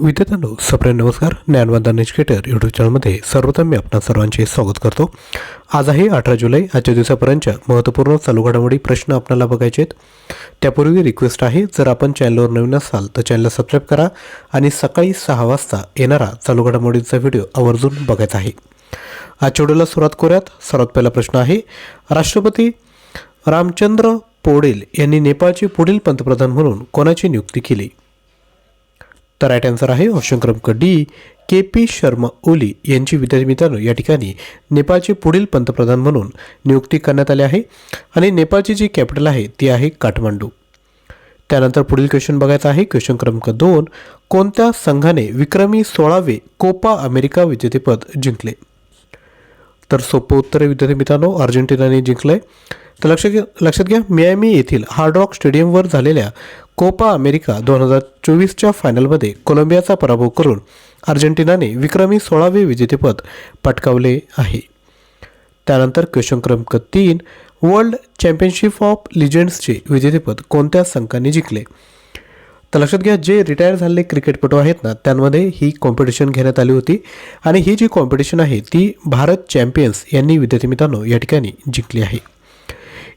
विद्यार्थ्यांनो सप्रेम नमस्कार. ज्ञानवंदन एज्युकेटर यूट्यूब चॅनलमध्ये सर्वप्रथम मी आपणा सर्वांचे स्वागत करतो. आज आहे अठरा जुलै आजच्या दिवसापर्यंतच्या महत्त्वपूर्ण चालू घडामोडी प्रश्न आपल्याला बघायचे आहेत. त्यापूर्वी रिक्वेस्ट आहे जर आपण चॅनलवर नवीन असाल तर चॅनलला सबस्क्राईब करा आणि सकाळी सहा वाजता येणारा चालू घडामोडींचा व्हिडिओ आवर्जून बघायचा आहे. आजच्या व्हिडिओला सुरुवात करूयात. सर्वात पहिला प्रश्न आहे राष्ट्रपती रामचंद्र पोडेल यांनी नेपाळचे पुढील पंतप्रधान म्हणून कोणाची नियुक्ती केली? तर राईट आन्सर आहे ऑप्शन क्रमांक D K P Sharma Oli यांची विद्यार्थी मित्रांनो या ठिकाणी नेपाळचे पुढील पंतप्रधान म्हणून नियुक्ती करण्यात आली आहे आणि नेपाळची जी कॅपिटल आहे ती आहे काठमांडू. त्यानंतर पुढील क्वेश्चन बघायचा आहे. क्वेश्चन क्रमांक दोन कोणत्या संघाने विक्रमी सोळावे कोपा अमेरिका विजेतेपद जिंकले? तर सोपं उत्तर आहे विद्यार्थी मित्रांनो अर्जेंटिनाने जिंकलंय. तर लक्ष घ्या लक्षात घ्या मियामी येथील हार्ड रॉक स्टेडियमवर झालेल्या कोपा अमेरिका दोन हजार चोवीसच्या फायनलमध्ये कोलंबियाचा पराभव करून अर्जेंटिनाने विक्रमी सोळावे विजेतेपद पटकावले आहे. त्यानंतर क्वेश्चन क्रमांक तीन वर्ल्ड चॅम्पियनशिप ऑफ लिजेंड्सचे विजेतेपद कोणत्या संघाने जिंकले? तर लक्षात घ्या जे रिटायर झालेले क्रिकेटपटू आहेत ना त्यांमध्ये ही कॉम्पिटिशन घेण्यात आली होती. आणि ही जी कॉम्पिटिशन आहे ती भारत चॅम्पियन्स यांनी विद्यार्थी मित्रांनो या ठिकाणी जिंकली आहे.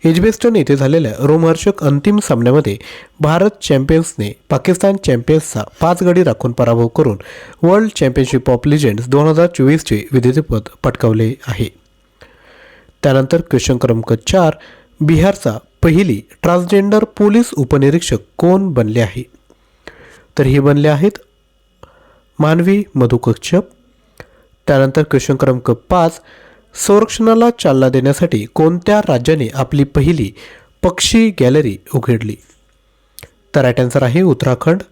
एजबेस्टन येथे झालेल्या रोमहर्षक अंतिम सामन्यामध्ये भारत चॅम्पियन्सने पाकिस्तान चॅम्पियन्सचा पाच गडी राखून पराभव करून वर्ल्ड चॅम्पियनशिप ऑफ लिजेंड्स दोन हजार चोवीसचे विजेतेपद पटकावले आहे. त्यानंतर क्वेश्चन क्रमांक चार बिहारचा पहिली ट्रान्सजेंडर पोलीस उपनिरीक्षक कोण बनले आहे? तर हे बनले आहेत मानवी मधु कश्यप त्यानंतर क्वेश्चन क्रमांक पाच संरक्षणाला चालना देण्यासाठी कोणत्या राज्याने आपली पहिली पक्षी गॅलरी उघडली? तर राईट आहे उत्तराखंड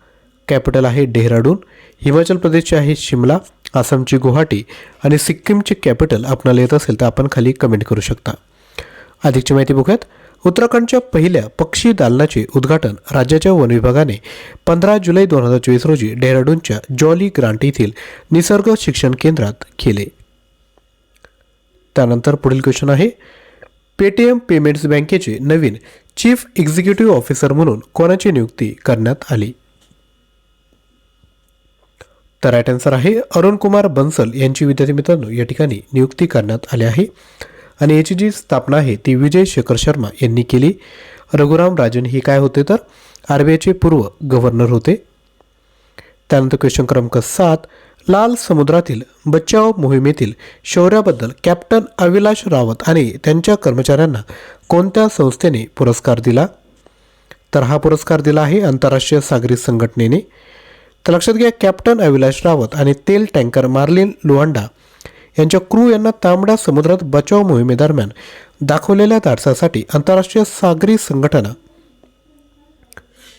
कॅपिटल आहे डेहराडून हिमाचल प्रदेशचे आहे शिमला आसामची गुवाहाटी आणि सिक्कीमचे कॅपिटल आपणाला येत असेल तर आपण खाली कमेंट करू शकता. अधिकची माहिती बघूयात. उत्तराखंडच्या पहिल्या पक्षी दालनाचे उद्घाटन राज्याच्या वन विभागाने पंधरा जुलै दोन हजार चोवीस रोजी डेहराडूनच्या जॉली ग्रांट येथील निसर्ग शिक्षण केंद्रात केले. त्यानंतर पुढील क्वेश्चन आहे. पेटीएम पेमेंट्स बँकेचे नवीन चीफ एक्झिक्युटिव्ह ऑफिसर म्हणून कोणाची नियुक्ती करण्यात आली? तर राईट आन्सर आहे अरुण कुमार बन्सल यांची विद्यार्थी मित्रांनो या ठिकाणी नियुक्ती करण्यात आली आहे. आणि याची जी स्थापना आहे ती विजय शेखर शर्मा यांनी केली. रघुराम राजन हे काय होते तर? आर बी आयचे पूर्व गव्हर्नर होते. त्यानंतर क्वेश्चन क्रमांक सात लाल समुद्रातील बचाव मोहिमेतील शौर्याबद्दल कॅप्टन अविलाश रावत आणि त्यांच्या कर्मचाऱ्यांना कोणत्या संस्थेने पुरस्कार दिला? तर हा पुरस्कार दिला आहे आंतरराष्ट्रीय सागरी संघटनेने. तर लक्षात घ्या कॅप्टन अविलाश रावत आणि तेल टँकर मार्लिन लुआंडा यांच्या क्रू यांना तांबड्या समुद्रात बचाव मोहिमेदरम्यान दाखवलेल्या धाडसासाठी आंतरराष्ट्रीय सागरी संघटना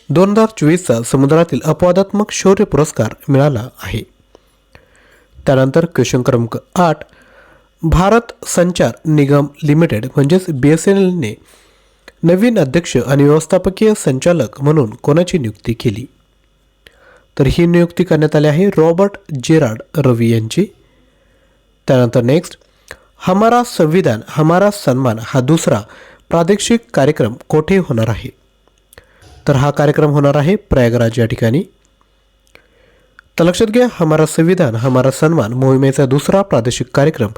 दोन हजार चोवीसचा समुद्रातील अपवादात्मक शौर्य पुरस्कार मिळाला आहे. त्यानंतर क्वेश्चन क्रमांक आठ भारत संचार निगम लिमिटेड म्हणजेच बी एस एन एलने नवीन अध्यक्ष आणि व्यवस्थापकीय संचालक म्हणून कोणाची नियुक्ती केली? तर ही नियुक्ती करण्यात आली आहे रॉबर्ट जेरार्ड रवी यांची. त्यानंतर नेक्स्ट हमारा संविधान हमारा सन्मान हा दुसरा प्रादेशिक कार्यक्रम कोठे होणार आहे? तर हा कार्यक्रम होणार आहे प्रयागराज या ठिकाणी. तर लक्षात घ्या हमारा संविधान हमारा सन्मान मोहिमेचा दुसरा प्रादेशिक कार्यक्रम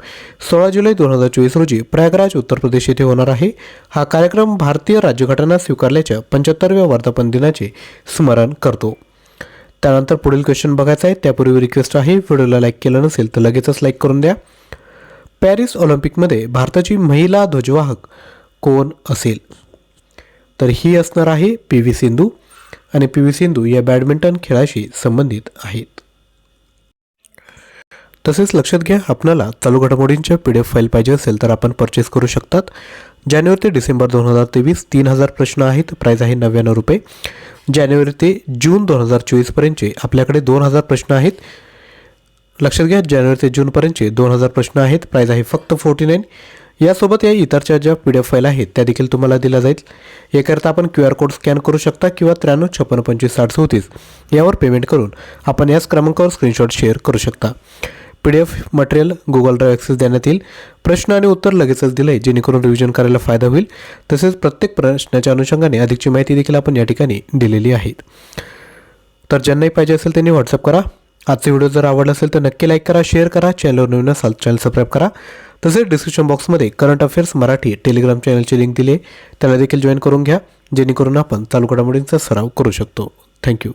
सोळा जुलै दोन हजार चोवीस रोजी प्रयागराज उत्तर प्रदेश येथे होणार आहे. हा कार्यक्रम भारतीय राज्यघटना स्वीकारल्याच्या पंच्याहत्तरव्या वर्धापन दिनाचे स्मरण करतो. त्यानंतर पुढील क्वेश्चन बघायचा आहे. त्यापूर्वी रिक्वेस्ट आहे व्हिडिओला लाईक केलं नसेल तर लगेचच लाईक करून द्या. पॅरिस ऑलिम्पिकमध्ये भारताची महिला ध्वजवाहक कोण असेल? तर ही असणार आहे पी व्ही सिंधू. आणि पी व्ही सिंधू या बॅडमिंटन खेळाशी संबंधित आहेत. तसेच लक्षात घ्या आपणाला चालू घडामोडींच्या पी डी एफ फाईल पाहिजे असेल तर आपण परचेस करू शकतात. जानेवारी ते डिसेंबर दोन हजार तेवीस तीन हजार प्रश्न आहेत. प्राईज आहे नव्याण्णव रुपये. जानेवारी ते जून दोन हजार चोवीसपर्यंतचे आपल्याकडे दोन हजार प्रश्न आहेत. लक्षात घ्या जानेवारी ते जूनपर्यंतचे दोन हजार प्रश्न आहेत. प्राईज आहे फक्त फोर्टी नाईन यासोबत या इतरच्या ज्या पी डी एफ फाईल आहेत त्या देखील तुम्हाला दिल्या जाईल. याकरता आपण क्यू आर कोड स्कॅन करू शकता किंवा त्र्याण्णव छप्पन्न पंचवीस साठ चौतीस यावर पेमेंट करून आपण याच क्रमांकावर स्क्रीनशॉट शेअर करू शकता. P D F material Google drive access देण्यात येईल. प्रश्न आणि उत्तर लगेचच दिलं आहे जेणेकरून रिव्हिजन करायला फायदा होईल. तसेच प्रत्येक प्रश्नाच्या अनुषंगाने अधिकची माहिती देखील आपण या ठिकाणी दिलेली आहे. तर ज्यांनाही पाहिजे असेल त्यांनी व्हॉट्सअप करा. आजचा व्हिडिओ जर आवडला असेल तर नक्की लाईक करा शेअर करा. चॅनलवर नवीन असाल चॅनल सबस्क्राईब करा. तसेच डिस्क्रिप्शन बॉक्समध्ये करंट अफेअर्स मराठी टेलिग्राम चॅनलची लिंक दिली त्याला देखील जॉईन करून घ्या जेणेकरून आपण चालू घडामोडींचा सराव करू शकतो. थँक्यू